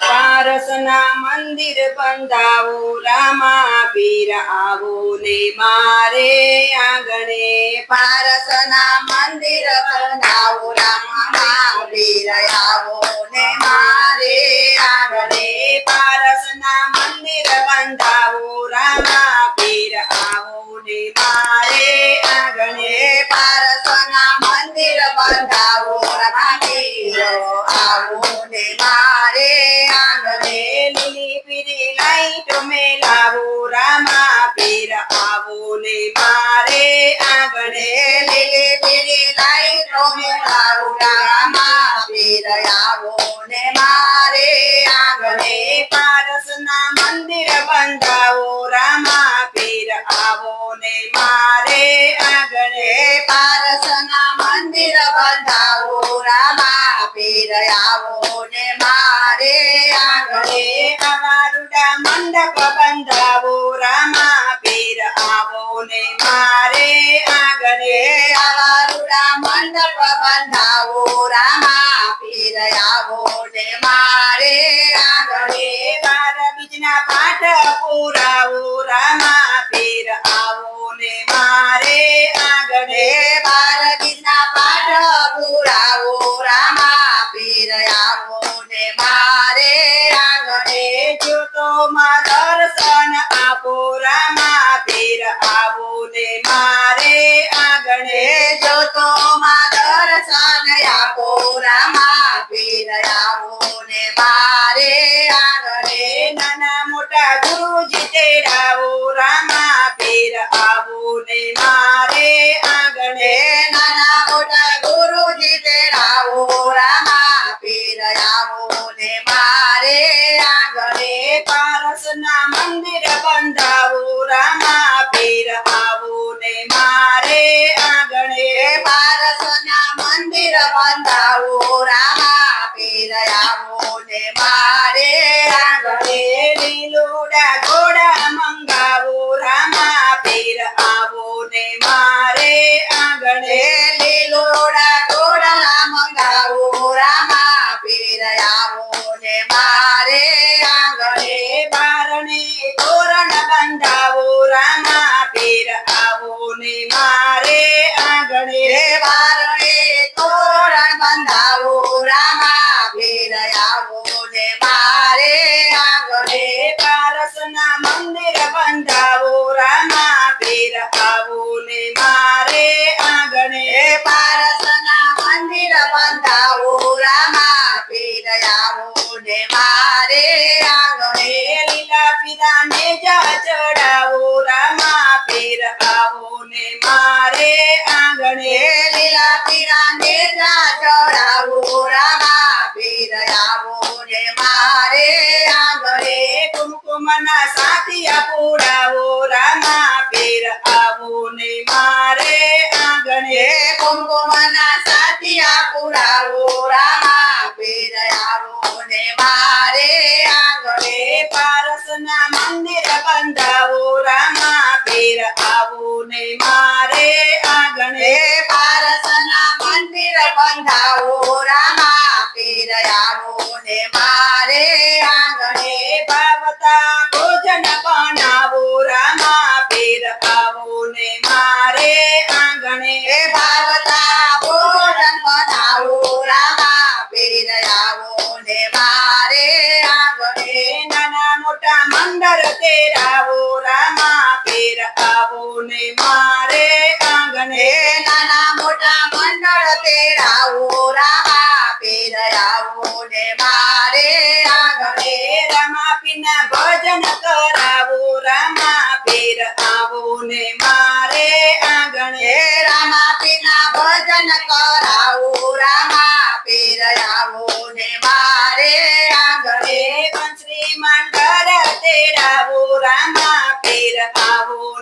પારસના મંદિર બંધાવો રામા પીર આવો ને મારે આંગણે. પારસના મંદિર બંધાવો રામા પીર આવો ને મારે આંગણે. પારસના મંદિર બંધાવો રામા પીર આવો ને મારે આંગણે. પારસના મંદિર બંધાવો ને મારે આંગણે લીલી પીળી લાઈટો મેળાવું રામા વીર આવો ને મારે આંગણે પારસના મંદિર બંધાવો, રામા પીર આવો ને મારે આંગણે પારસના મંદિર બંધાવો, રામા પીર આવો ને મારે આંગણે અમારુડા મંડપ બંધાવો, રામા પીર આવો ને મારે આવારુડા મંડપ બંધાવો રામા પીર આવો ને મારે આગરે બાર બીજના પાઠ પુરાવો રામા પીર આવો ને મારે આગરે બાર બીજના પાઠ પુરાવો રામા પીર આવો ને મારે આગરે જો તો મા દર્શન આપો રામા આવો ને મારે આગળે જો તો માદર સાન આપો રામા પીર આવો ને મારે આગળે નાના મોટા બંધાવો રામા પીર આવો ને મારે આંગણે ને મારે આંગણે લીલા પીરાને જા ચડાવો રામા પીર આવો ને મારે આંગણે કુમકુમના સાથિયા પૂરાવો રામા પીર આવો ને મારે આંગણે કુમકુમ ના સાથિયા પુરાવો આવો ને મારે આંગણે હે પારસના મંદિર બંધાવો રામા પીર આવો ને મારે આંગણે ભાવતા ને મારે આંગણે નાના મોટા મંડળ તેડાવો રામા પીર ને મારે આંગણે રામા ભજન કરાવો, રામા પેર આવો ને મારે આંગણે રામા ભજન કરાવો, રામા પીર આવો ને મારે આંગણે બંસરી મંડળ તેરાવો રામા પેર આવો